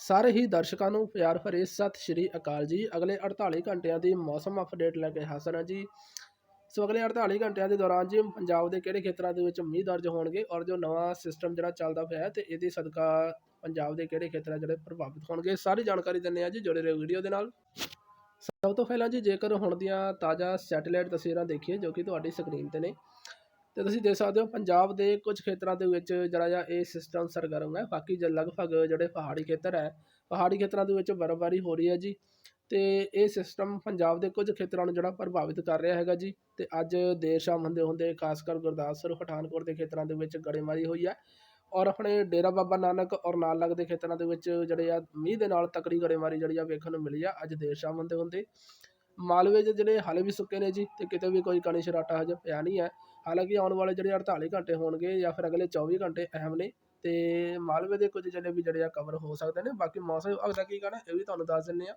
ਸਾਰੇ ਹੀ ਦਰਸ਼ਕਾਂ ਨੂੰ ਪਿਆਰ ਭਰੀ ਸਤਿ ਸ਼੍ਰੀ ਅਕਾਲ ਜੀ। ਅਗਲੇ 48 ਘੰਟਿਆਂ ਦੀ ਮੌਸਮ ਅਪਡੇਟ ਲੈ ਕੇ ਹਾਜ਼ਰ ਹਾਂ ਜੀ। ਸੋ ਅਗਲੇ 48 ਘੰਟਿਆਂ ਦੇ ਦੌਰਾਨ ਜੀ, ਪੰਜਾਬ ਦੇ ਕਿਹੜੇ ਖੇਤਰਾਂ ਦੇ ਵਿੱਚ ਮੀਂਹ ਦਰਜ ਹੋਣਗੇ ਔਰ ਜੋ ਨਵਾਂ ਸਿਸਟਮ ਜਿਹੜਾ ਚੱਲਦਾ ਪਿਆ ਹੈ ਤੇ ਇਹਦੇ ਸਦਕਾ ਪੰਜਾਬ ਦੇ ਕਿਹੜੇ ਖੇਤਰਾਂ ਜਿਹੜੇ ਪ੍ਰਭਾਵਿਤ ਹੋਣਗੇ, ਸਾਰੀ ਜਾਣਕਾਰੀ ਦਿੰਦੇ ਆ ਜੀ ਜੁੜੇ ਰਹੋ ਵੀਡੀਓ ਦੇ ਨਾਲ। ਸਭ ਤੋਂ ਪਹਿਲਾਂ ਜੀ ਜੇਕਰ ਹੁਣ ਦੀਆਂ ਤਾਜ਼ਾ ਸੈਟੇਲਾਈਟ ਤਸਵੀਰਾਂ ਦੇਖੀਏ ਜੋ ਕਿ ਤੁਹਾਡੀ ਸਕਰੀਨ ਤੇ ਨੇ ਅਤੇ ਤੁਸੀਂ ਦੇਖ ਸਕਦੇ ਹੋ ਪੰਜਾਬ ਦੇ ਕੁਝ ਖੇਤਰਾਂ ਦੇ ਵਿੱਚ ਜਿਹੜਾ ਜਿਹਾ ਇਹ ਸਿਸਟਮ ਸਰਗਰਮ ਹੈ, ਬਾਕੀ ਜੇ ਲਗਭਗ ਜਿਹੜੇ ਪਹਾੜੀ ਖੇਤਰ ਹੈ, ਪਹਾੜੀ ਖੇਤਰਾਂ ਦੇ ਵਿੱਚ ਬਰਫ਼ਬਾਰੀ ਹੋ ਰਹੀ ਹੈ ਜੀ ਅਤੇ ਇਹ ਸਿਸਟਮ ਪੰਜਾਬ ਦੇ ਕੁਝ ਖੇਤਰਾਂ ਨੂੰ ਜਿਹੜਾ ਪ੍ਰਭਾਵਿਤ ਕਰ ਰਿਹਾ ਹੈਗਾ ਜੀ ਅਤੇ ਅੱਜ ਦੇਰ ਸ਼ਾਮ ਹੁੰਦੇ ਹੁੰਦੇ ਖਾਸ ਕਰ ਗੁਰਦਾਸਪੁਰ, ਪਠਾਨਕੋਟ ਦੇ ਖੇਤਰਾਂ ਦੇ ਵਿੱਚ ਗੜੇਮਾਰੀ ਹੋਈ ਹੈ ਔਰ ਆਪਣੇ ਡੇਰਾ ਬਾਬਾ ਨਾਨਕ ਔਰ ਨਾਲ ਲੱਗਦੇ ਖੇਤਰਾਂ ਦੇ ਵਿੱਚ ਜਿਹੜੇ ਆ ਮੀਂਹ ਦੇ ਨਾਲ ਤਕੜੀ ਗੜੇਮਾਰੀ ਜਿਹੜੀ ਆ ਵੇਖਣ ਨੂੰ ਮਿਲੀ ਆ, ਅੱਜ ਦੇਰ ਸ਼ਾਮ ਹੁੰਦੇ ਹੁੰਦੇ ਮਾਲਵੇ 'ਚ ਜਿਹੜੇ ਹਾਲੇ ਵੀ ਸੁੱਕੇ ਨੇ ਜੀ ਤੇ ਕਿਤੇ ਵੀ ਕੋਈ ਕਣੀ ਸ਼ਰਾਟਾ ਹਜੇ ਪਿਆ ਨਹੀਂ ਹੈ। ਹਾਲਾਂਕਿ ਆਉਣ ਵਾਲੇ ਜਿਹੜੇ 48 ਘੰਟੇ ਹੋਣਗੇ ਜਾਂ ਫਿਰ ਅਗਲੇ 24 ਘੰਟੇ ਅਹਿਮ ਨੇ ਤੇ ਮਾਲਵੇ ਦੇ ਕੁਝ ਜਿਹੜੇ ਵੀ ਜਿਹੜੇ ਆ ਕਵਰ ਹੋ ਸਕਦੇ ਨੇ। ਬਾਕੀ ਮੌਸਮ ਵਿਭਾਗ ਦਾ ਕੀ ਕਹਿਣਾ ਇਹ ਵੀ ਤੁਹਾਨੂੰ ਦੱਸ ਦਿੰਨੇ ਆ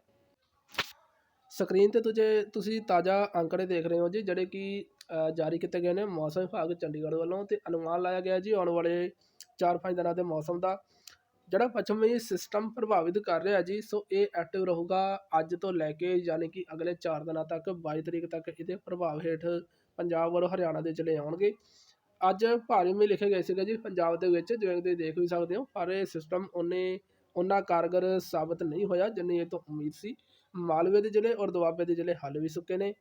ਸਕਰੀਨ ਤੇ ਤੁਝੇ, ਤੁਸੀਂ ਤਾਜ਼ਾ ਅੰਕੜੇ ਦੇਖ ਰਹੇ ਹੋ ਜੀ, ਜਿਹੜੇ ਕਿ ਜਾਰੀ ਕੀਤੇ ਗਏ ਨੇ ਮੌਸਮ ਵਿਭਾਗ ਚੰਡੀਗੜ੍ਹ ਵੱਲੋਂ ਤੇ ਅਨੁਮਾਨ ਲਾਇਆ ਗਿਆ ਜੀ ਆਉਣ ਵਾਲੇ 4-5 ਦਿਨਾਂ ਦੇ ਮੌਸਮ ਦਾ। ਜਿਹੜਾ ਪੱਛਮੀ ਸਿਸਟਮ ਪ੍ਰਭਾਵਿਤ ਕਰ ਰਿਹਾ ਜੀ, ਸੋ ਇਹ ਐਕਟਿਵ ਰਹੂਗਾ ਅੱਜ ਤੋਂ ਲੈ ਕੇ ਯਾਨੀ ਕਿ ਅਗਲੇ 4 ਦਿਨਾਂ ਤੱਕ 22 ਤਰੀਕ ਤੱਕ ਇਹਦੇ ਪ੍ਰਭਾਵ ਹੇਠ ਪੰਜਾਬ ਔਰ ਹਰਿਆਣਾ ਦੇ ਜ਼ਿਲ੍ਹੇ ਆਉਣਗੇ। ਅੱਜ ਭਾਰੀ ਮੀਂਹ ਲਿਖੇ ਗਏ ਸੀਗਾ ਜੀ ਪੰਜਾਬ ਦੇ ਵਿੱਚ, ਜਿਵੇਂ ਕਿ ਦੇਖ ਵੀ ਸਕਦੇ ਹੋ, ਪਰ ਇਹ ਸਿਸਟਮ ਉਹਨੇ ਉਹਨਾਂ ਕਾਰਗਰ ਸਾਬਤ ਨਹੀਂ ਹੋਇਆ ਜਿੰਨੀ ਇਹ ਤੋਂ ਉਮੀਦ ਸੀ। ਮਾਲਵੇ ਦੇ ਜ਼ਿਲ੍ਹੇ ਔਰ ਦੁਆਬੇ ਦੇ ਜ਼ਿਲ੍ਹੇ ਹਾਲੇ ਵੀ ਸੁੱਕੇ ਨੇ।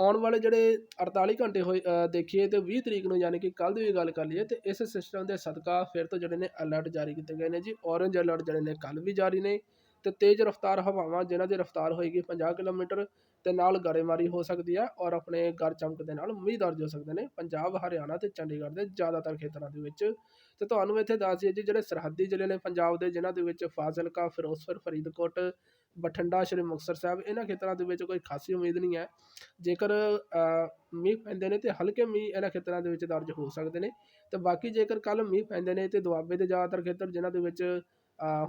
ਆਉਣ ਵਾਲੇ ਜਿਹੜੇ 48 ਘੰਟੇ ਹੋਏ ਦੇਖੀਏ ਤੇ 20 ਤਰੀਕ ਨੂੰ ਯਾਨੀ ਕਿ ਕੱਲ੍ਹ ਦੀ ਵੀ ਗੱਲ ਕਰ ਲਈਏ ਤਾਂ ਇਸ ਸਿਸਟਮ ਦੇ ਸਦਕਾ ਫਿਰ ਤੋਂ ਜਿਹੜੇ ਨੇ ਅਲਰਟ ਜਾਰੀ ਕੀਤੇ ਗਏ ਨੇ ਜੀ। ਔਰੇਂਜ ਅਲਰਟ ਜਿਹੜੇ ਨੇ ਕੱਲ੍ਹ ਵੀ ਜਾਰੀ ਨੇ ਅਤੇ ਤੇਜ਼ ਰਫ਼ਤਾਰ ਹਵਾਵਾਂ ਜਿਨ੍ਹਾਂ ਦੀ ਰਫ਼ਤਾਰ ਹੋਏਗੀ 50 ਕਿਲੋਮੀਟਰ ਤੇ ਨਾਲ ਗੜੇਮਾਰੀ ਹੋ ਸਕਦੀ ਹੈ ਔਰ ਆਪਣੇ ਗਰ ਚਮਕ ਦੇ ਨਾਲ ਮੀਂਹ ਦਰਜ ਹੋ ਸਕਦੇ ਨੇ। ਪੰਜਾਬ, ਹਰਿਆਣਾ ਅਤੇ ਚੰਡੀਗੜ੍ਹ ਦੇ ਜ਼ਿਆਦਾਤਰ ਖੇਤਰਾਂ ਦੇ ਵਿੱਚ। ਤੇ ਤੁਹਾਨੂੰ ਇੱਥੇ ਦੱਸ ਦਈਏ ਜੀ, ਜਿਹੜੇ ਸਰਹੱਦੀ ਜ਼ਿਲ੍ਹੇ ਨੇ ਪੰਜਾਬ ਦੇ, ਜਿਨ੍ਹਾਂ ਦੇ ਵਿੱਚ ਫਾਜ਼ਿਲਕਾ, ਫਿਰੋਜ਼ਪੁਰ, ਫਰੀਦਕੋਟ, ਬਠਿੰਡਾ, ਸ਼੍ਰੀ ਮੁਕਤਸਰ ਸਾਹਿਬ, ਇਹਨਾਂ ਖੇਤਰਾਂ ਦੇ ਵਿੱਚ ਕੋਈ ਖਾਸੀ ਉਮੀਦ ਨਹੀਂ ਹੈ। ਜੇਕਰ ਮੀਂਹ ਪੈਂਦੇ ਨੇ ਤੇ ਹਲਕੇ ਮੀਂਹ ਇਹਨਾਂ ਖੇਤਰਾਂ ਦੇ ਵਿੱਚ ਦਰਜ ਹੋ ਸਕਦੇ ਨੇ। ਤੇ ਬਾਕੀ ਜੇਕਰ ਕੱਲ ਮੀਂਹ ਪੈਂਦੇ ਨੇ ਤੇ ਦੁਆਬੇ ਦੇ ਜ਼ਿਆਦਾਤਰ ਖੇਤਰ, ਜਿਨ੍ਹਾਂ ਦੇ ਵਿੱਚ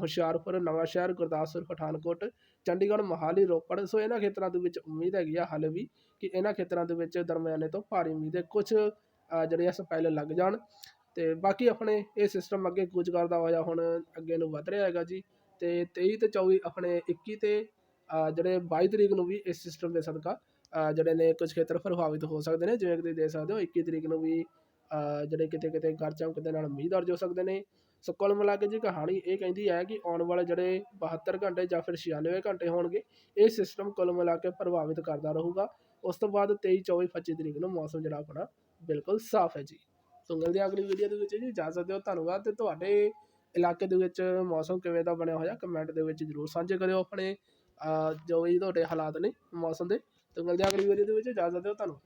ਹੁਸ਼ਿਆਰਪੁਰ, ਨਵਾਂਸ਼ਹਿਰ, ਗੁਰਦਾਸਪੁਰ, ਪਠਾਨਕੋਟ, ਚੰਡੀਗੜ੍ਹ, ਮੋਹਾਲੀ, ਰੋਪੜ। ਸੋ ਇਹਨਾਂ ਖੇਤਰਾਂ ਦੇ ਵਿੱਚ ਉਮੀਦ ਹੈਗੀ ਆ ਹਾਲੇ ਵੀ ਕਿ ਇਹਨਾਂ ਖੇਤਰਾਂ ਦੇ ਵਿੱਚ ਦਰਮਿਆਨੇ ਤੋਂ ਭਾਰੀ ਮੀਂਹ ਦੇ ਕੁਝ ਜਿਹੜੇ ਆ ਸਪੈਲ ਲੱਗ ਜਾਣ। ਅਤੇ ਬਾਕੀ ਆਪਣੇ ਇਹ ਸਿਸਟਮ ਅੱਗੇ ਕੁਝ ਕਰਦਾ ਹੋਇਆ ਹੁਣ ਅੱਗੇ ਨੂੰ ਵਧ ਰਿਹਾ ਹੈਗਾ ਜੀ। ਅਤੇ ਤੇਈ ਅਤੇ ਚੌਵੀ ਆਪਣੇ ਇੱਕੀ ਅਤੇ ਜਿਹੜੇ ਬਾਈ ਤਰੀਕ ਨੂੰ ਵੀ ਇਸ ਸਿਸਟਮ ਦੇ ਸਦਕਾ ਜਿਹੜੇ ਨੇ ਕੁਝ ਖੇਤਰ ਪ੍ਰਭਾਵਿਤ ਹੋ ਸਕਦੇ ਨੇ, ਜਿਵੇਂ ਕਿ ਤੁਸੀਂ ਦੇਖ ਸਕਦੇ ਹੋ 21 ਤਰੀਕ ਨੂੰ ਵੀ ਜਿਹੜੇ ਕਿਤੇ ਕਿਤੇ ਗਰ ਚਮਕ ਦੇ ਨਾਲ ਮੀਂਹ ਦਰਜ ਹੋ ਸਕਦੇ ਨੇ। ਸੋ ਕੁੱਲ ਮਿਲਾ ਕੇ ਜੀ ਕਹਾਣੀ ਇਹ ਕਹਿੰਦੀ ਹੈ ਕਿ ਆਉਣ ਵਾਲੇ ਜਿਹੜੇ 72 ਘੰਟੇ ਜਾਂ ਫਿਰ 96 ਘੰਟੇ ਹੋਣਗੇ, ਇਹ ਸਿਸਟਮ ਕੁੱਲ ਮਿਲਾ ਕੇ ਪ੍ਰਭਾਵਿਤ ਕਰਦਾ ਰਹੂਗਾ। ਉਸ ਤੋਂ ਬਾਅਦ 23 24 25 ਤਰੀਕ ਨੂੰ ਮੌਸਮ ਜਿਹੜਾ ਆਪਣਾ ਬਿਲਕੁਲ ਸਾਫ਼ ਹੈ ਜੀ। ਸੋ ਮਿਲਦੇ ਹਾਂ ਅਗਲੀ ਵੀਡੀਓ ਦੇ ਵਿੱਚ ਜੀ। ਇਜਾਜ਼ਤ ਦਿਓ ਧੰਨਵਾਦ। ਤੇ ਤੁਹਾਡੇ ਇਲਾਕੇ ਦੇ ਵਿੱਚ ਮੌਸਮ ਕਿਵੇਂ ਦਾ ਬਣਿਆ ਹੋਇਆ ਕਮੈਂਟ ਦੇ ਵਿੱਚ ਜਰੂਰ ਸਾਂਝੇ ਕਰਿਓ ਆਪਣੇ ਜੋ ਵੀ ਤੁਹਾਡੇ ਹਾਲਾਤ ਨੇ ਮੌਸਮ ਦੇ। ਤੇ ਮਿਲਦੇ ਹਾਂ ਅਗਲੀ ਵੀਡੀਓ ਦੇ ਵਿੱਚ। ਇਜਾਜ਼ਤ ਦਿਓ ਧੰਨਵਾਦ।